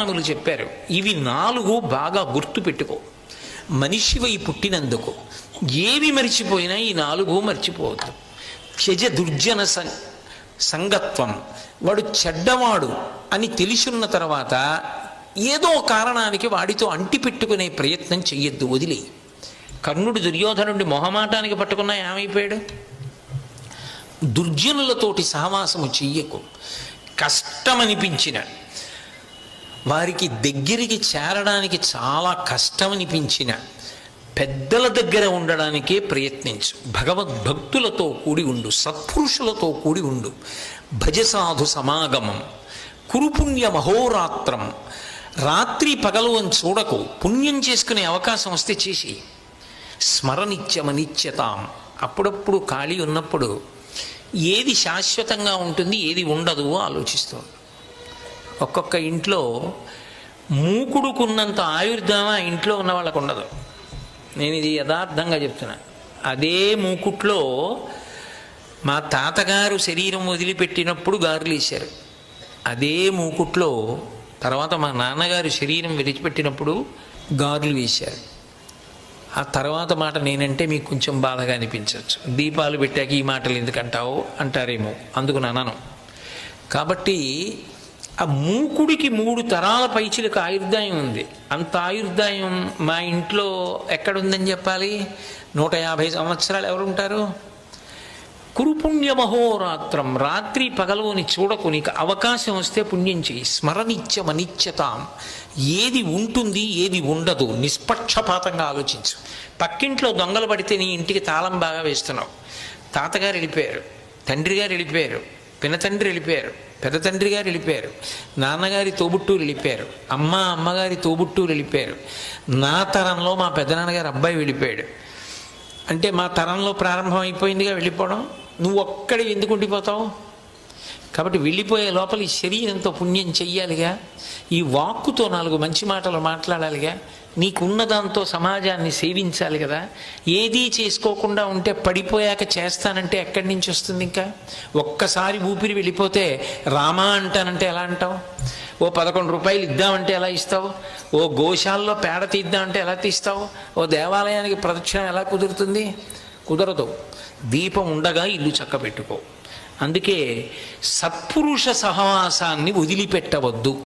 నములు చెప్పారు ఇవి నాలుగు బాగా గుర్తు పెట్టుకో. మనిషివై పుట్టినందుకు ఏవి మరిచిపోయినా ఈ నాలుగు మర్చిపోవద్దు. త్యజ దుర్జన సంగత్వం. వాడు చెడ్డవాడు అని తెలిసున్న తర్వాత ఏదో కారణానికి వాడితో అంటి పెట్టుకునే ప్రయత్నం చెయ్యొద్దు వదిలే. కర్ణుడు దుర్యోధనుడి మొహమాటానికి పట్టుకున్నా ఏమైపోయాడు? దుర్జనులతోటి సహవాసము చెయ్యకు. కష్టమనిపించిన వారికి దగ్గరికి చేరడానికి చాలా కష్టమనిపించిన పెద్దల దగ్గర ఉండడానికే ప్రయత్నించు. భగవద్భక్తులతో కూడి ఉండు సత్పురుషులతో కూడి ఉండు. భజ సాధు సమాగమం కురుపుణ్య మహోరాత్రం రాత్రి పగలు అని చూడకు పుణ్యం చేసుకునే అవకాశం వస్తే చేసి స్మరణిత్యమనిత్యతాం. అప్పుడప్పుడు ఖాళీ ఉన్నప్పుడు ఏది శాశ్వతంగా ఉంటుంది ఏది ఉండదు ఆలోచిస్తుంది. ఒక్కొక్క ఇంట్లో మూకుడుకున్నంత ఆయుర్దామా ఇంట్లో ఉన్న వాళ్ళకు ఉండదు నేను ఇది యథార్థంగా చెప్తున్నా. అదే మూకుట్లో మా తాతగారు శరీరం వదిలిపెట్టినప్పుడు గారులు వేశారు. అదే మూకుట్లో తర్వాత మా నాన్నగారు శరీరం విడిచిపెట్టినప్పుడు గారులు వేశారు. ఆ తర్వాత మాట నేనంటే మీకు కొంచెం బాధగా అనిపించవచ్చు. దీపాలు పెట్టాక ఈ మాటలు ఎందుకంటావు? అంటారేమో. అందుకు అనను కాబట్టి ఆ మూకుడికి మూడు తరాల పైచిలకు ఆయుర్దాయం ఉంది. అంత ఆయుర్దాయం మా ఇంట్లో ఎక్కడుందని చెప్పాలి? నూట యాభై సంవత్సరాలు ఎవరుంటారు? కురుపుణ్యమహోరాత్రం రాత్రి పగలుని చూడకు నీకు అవకాశం వస్తే పుణ్యం చేయి. స్మరణిత్యం అనిత్యతాం ఏది ఉంటుంది ఏది ఉండదు నిష్పక్షపాతంగా ఆలోచించు. పక్కింట్లో దొంగలు పడితే నీ ఇంటికి తాళం బాగా వేస్తున్నావు. తాతగారు వెళ్ళిపోయారు తండ్రి గారు వెళ్ళిపోయారు పినతండ్రి వెళ్ళిపోయారు. పెద్ద తండ్రి గారు వెళ్ళిపోయారు. నాన్నగారి తోబుట్టూరు వెళ్ళిపోయారు. అమ్మ అమ్మగారి తోబుట్టూరు వెళ్ళిపోయారు. నా తరంలో మా పెద్దనాన్నగారు అబ్బాయి వెళ్ళిపోయాడు. అంటే మా తరంలో ప్రారంభం అయిపోయిందిగా వెళ్ళిపోవడం? నువ్వు ఒక్కడి ఎందుకు ఉండిపోతావు? కాబట్టి వెళ్ళిపోయే లోపల ఈ శరీరంతో పుణ్యం చెయ్యాలిగా? ఈ వాక్కుతో నాలుగు మంచి మాటలు మాట్లాడాలిగా? నీకున్న దాంతో సమాజాన్ని సేవించాలి కదా? ఏదీ చేసుకోకుండా ఉంటే పడిపోయాక చేస్తానంటే ఎక్కడి నుంచి వస్తుంది ఇంకా? ఒక్కసారి ఊపిరి వెళ్ళిపోతే రామా అంటానంటే ఎలా అంటావు? ఓ పదకొండు రూపాయలు ఇద్దామంటే ఎలా ఇస్తావు? ఓ గోశాల్లో పేడ తీద్దామంటే ఎలా తీస్తావు? ఓ దేవాలయానికి ప్రదక్షిణ ఎలా కుదురుతుంది? కుదరదు. దీపం ఉండగా ఇల్లు చక్కబెట్టుకో. అందుకే సత్పురుష సహవాసాన్ని వదిలిపెట్టవద్దు.